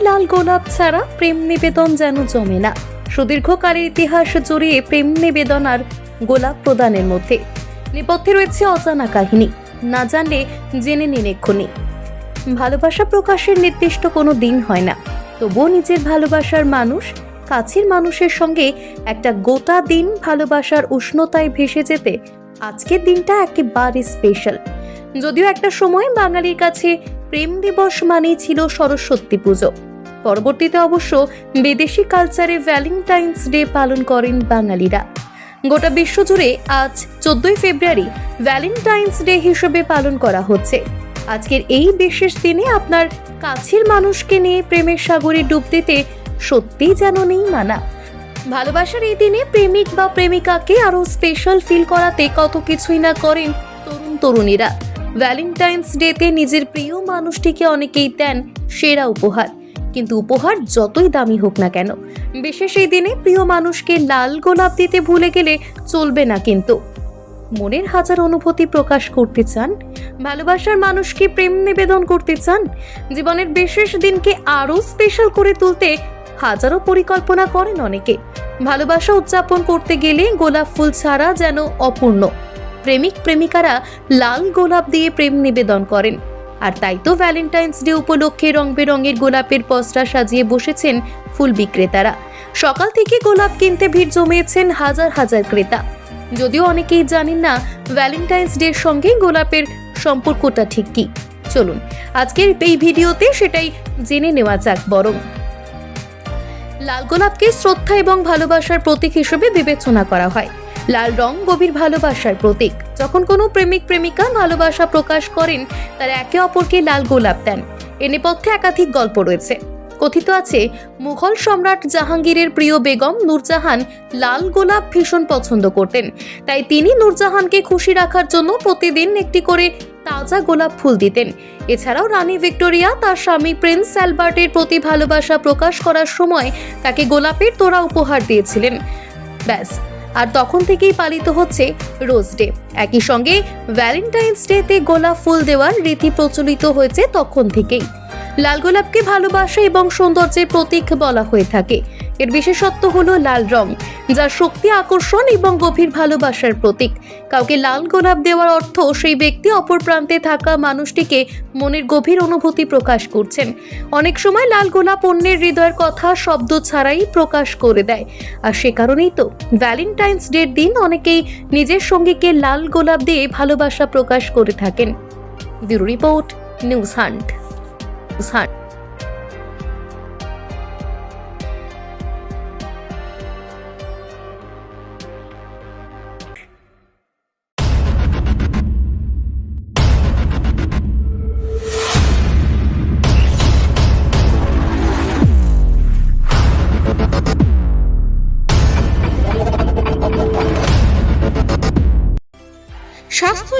লাল গোলাপ ছাড়া প্রেম নিবেদন যেন জমে না। সুদীর্ঘকালের ইতিহাস জড়িয়ে প্রেম নিবেদন আর গোলাপ প্রদানের মধ্যে নেপথ্যে রয়েছে অজানা কাহিনী। না জানলে জেনে নিন এক্ষুনি। ভালোবাসা প্রকাশের নির্দিষ্ট কোনো দিন হয় না। তবুও নিজের ভালোবাসার মানুষ, কাছের মানুষের সঙ্গে একটা গোটা দিন ভালোবাসার উষ্ণতায় ভেসে যেতে আজকের দিনটা একেবারে স্পেশাল যদিও একটা সময় বাঙালির কাছে প্রেম দিবস মানেই ছিল সরস্বতী পুজো। পরবর্তীতে অবশ্য বিদেশি কালচারে ভ্যালেন্টাইন্স ডে পালন করেন বাঙালিরা। গোটা বিশ্বজুড়ে আজ চোদ্দই ফেব্রুয়ারি ভ্যালেন্টাইন্স ডে হিসেবে পালন করা হচ্ছে। আজকের এই বিশেষ দিনে আপনার কাছের মানুষকে নিয়ে প্রেমের সাগরে ডুব দিতে সত্যিই যেন নেই মানা। ভালোবাসার এই দিনে প্রেমিক বা প্রেমিকাকে আরও স্পেশাল ফিল করাতে কত কিছুই না করেন তরুণ তরুণীরা। ভ্যালেন্টাইন্স ডেতে নিজের প্রিয় মানুষটিকে অনেকেই দেন সেরা উপহার। কিন্তু উপহার যতই দামি হোক না কেন, বিশেষ এই দিনে প্রিয় মানুষকে লাল গোলাপ দিতে ভুলে গেলে চলবে না কিন্তু। মনের হাজার অনুভূতি প্রকাশ করতে চান, ভালোবাসার মানুষকে প্রেম নিবেদন করতে চান, জীবনের বিশেষ দিনকে আরও স্পেশাল করে তুলতে হাজারো পরিকল্পনা করেন অনেকে। ভালোবাসা উদযাপন করতে গেলে গোলাপ ফুল ছাড়া যেন অপূর্ণ। প্রেমিক প্রেমিকারা লাল গোলাপ দিয়ে প্রেম নিবেদন করেন। আর তাই তো ভ্যালেন্টাইন্স ডে উপলক্ষে রং বেরঙের গোলাপের পসরা সাজিয়ে বসেছেন ফুল বিক্রেতারা। সকাল থেকে গোলাপ কিনতে ভিড় জমিয়েছেন হাজার হাজার ক্রেতা। যদিও অনেকেই জানেন না ভ্যালেন্টাইন্স ডের সঙ্গে গোলাপের সম্পর্কটা ঠিক কি। চলুন, আজকের এই ভিডিওতে সেটাই জেনে নেওয়া যাক বরং। লাল গোলাপকে শ্রদ্ধা এবং ভালোবাসার প্রতীক হিসেবে বিবেচনা করা হয়। লাল রং গভীর ভালোবাসার প্রতীক। যখন কোনো প্রেমিক প্রেমিকা ভালোবাসা প্রকাশ করেন, তারা একে অপরকে লাল গোলাপ দেন। এ নেপথ্যে একাধিক গল্প রয়েছে। কথিত আছে, মুঘল সম্রাট জাহাঙ্গীরের প্রিয় বেগম নূরজাহান লাল গোলাপ ভীষণ পছন্দ করতেন। তাই তিনি নূরজাহানকে খুশি রাখার জন্য প্রতিদিন একটি করে তাজা গোলাপ ফুল দিতেন। এছাড়াও রানী ভিক্টোরিয়া, তার স্বামী প্রিন্স অ্যালবার্টের প্রতি ভালোবাসা প্রকাশ করার সময় তাকে গোলাপের তোড়া উপহার দিয়েছিলেন। ব্যাস। আর তখন থেকেই পালিত হচ্ছে রোজ ডে। একই সঙ্গে ভ্যালেন্টাইন্স ডেতে গোলাপ ফুল দেওয়ার রীতি প্রচলিত হয়েছে তখন থেকেই। লাল গোলাপকে ভালোবাসা এবং সৌন্দর্যের প্রতীক বলা হয়ে থাকে। এর বিশেষত্ব হলো লাল রং, যা শক্তি, আকর্ষণ এবং গভীর ভালোবাসার প্রতীক। কাউকে লাল গোলাপ দেওয়ার অর্থ সেই ব্যক্তি অপর প্রান্তে থাকা মানুষটিকে মনের গভীর অনুভূতি প্রকাশ করছেন। অনেক সময় লাল গোলাপ অন্যের হৃদয়ের কথা, শব্দ ছাড়াই প্রকাশ করে দেয়। আর সে কারণেই তো ভ্যালেন্টাইন্স ডের দিন অনেকেই নিজের সঙ্গীকে লাল গোলাপ দিয়ে ভালোবাসা প্রকাশ করে থাকেন। Bureau report, news hunt. Hunt.